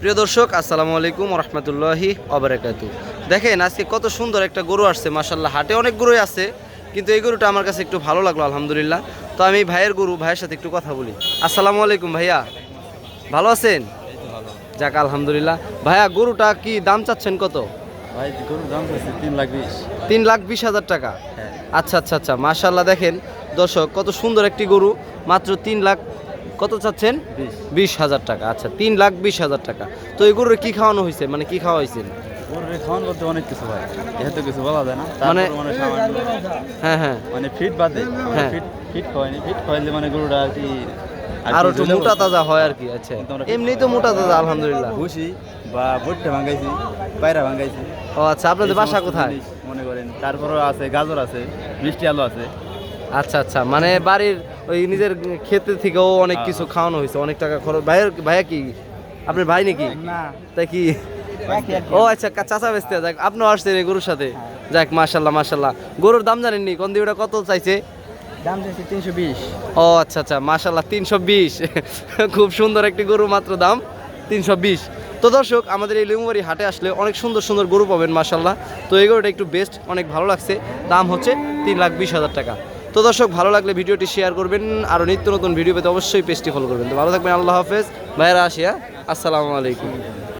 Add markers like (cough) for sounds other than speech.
প্রিয় দর্শক আসসালামু আলাইকুম রহমতুল্লাহি অবরাকাতু দেখেন আজকে কত সুন্দর একটা গরু আসছে মাসাল্লাহ হাটে অনেক গরুই আছে কিন্তু এই গরুটা আমার কাছে একটু ভালো লাগল আলহামদুলিল্লাহ। তো আমি ভাইয়ের গরু ভাইয়ের সাথে একটু কথা বলি। আসসালামু আলাইকুম ভাইয়া। ভালো আছেন? যাক আলহামদুলিল্লাহ। ভাইয়া গরুটা কি দাম চাচ্ছেন কত? ভাই গরুর দাম তিন লাখ বিশ। তিন লাখ বিশ হাজার টাকা? হ্যাঁ। আচ্ছা আচ্ছা আচ্ছা মাশাল্লাহ দেখেন দর্শক কত সুন্দর একটি গরু মাত্র তিন লাখ কত চাচ্ছেন? বিশ। হাজার টাকা। আচ্ছা তিন লাখ বিশ হাজার টাকা। তো এই গরুর কি খাওয়ানো হয়েছে মানে কি খাওয়া হয়েছে খাওয়ান অনেক কিছু যেহেতু কিছু বলা যায় না। মানে- মানে হ্যাঁ হ্যাঁ। মানে ফিট বাদে হ্যাঁ। Fit fit খাওয়াইনি। ফিট খাওয়াইলে মানে গরুটা আর কি আর আর একটু মোটা তাজা হয় আর কি আচ্ছা। এমনি তো মোটা তাজা আলহামদুলিল্লাহ। ভুসি বা ভুট্টা ভাঙাইছি পায়রা ভাঙাইছি। ও আচ্ছা আপনাদের বাসা কোথায়? মনে করেন। তারপরও আছে গাজর আছে মিষ্টি আলু আছে। আচ্ছা আচ্ছা। মানে বাড়ির ওই নিজের ক্ষেত্রে থেকেও অনেক কিছু খাওয়ানো হয়েছে অনেক টাকা খরচ। ভাইয়ের ভাইয়া কি? আপনার ভাই নাকি? না। তাই কি? ও আচ্ছা চাচা বেচতে যাক আপনিও আসছেন এই গরুর সাথে। যাক মাশাল্লাহ মাশাল্লাহ গরুর দাম জানেননি? কোন দিকে কত চাইছে? দাম দিয়েছি তিনশো বিশ। ও আচ্ছা আচ্ছা মাশাল্লাহ তিনশো বিশ। (laughs) খুব সুন্দর একটি গরু মাত্র দাম তিনশো বিশ। তো দর্শক আমাদের এই লিমুবাড়ি হাটে আসলে অনেক সুন্দর সুন্দর গরু পাবেন মাশাল্লাহ তো এই গরুটা একটু বেস্ট অনেক ভালো লাগছে। দাম হচ্ছে তিন লাখ বিশ হাজার টাকা। তো দর্শক, ভালো লাগলে ভিডিওটি শেয়ার করবেন। আরও নিত্য নতুন ভিডিও পেতে অবশ্যই পেজটি ফলো করবেন। তো ভালো থাকবেন, আল্লাহ হাফেজ। ভাইয়েরা আসিয়া আসসালামু আলাইকুম।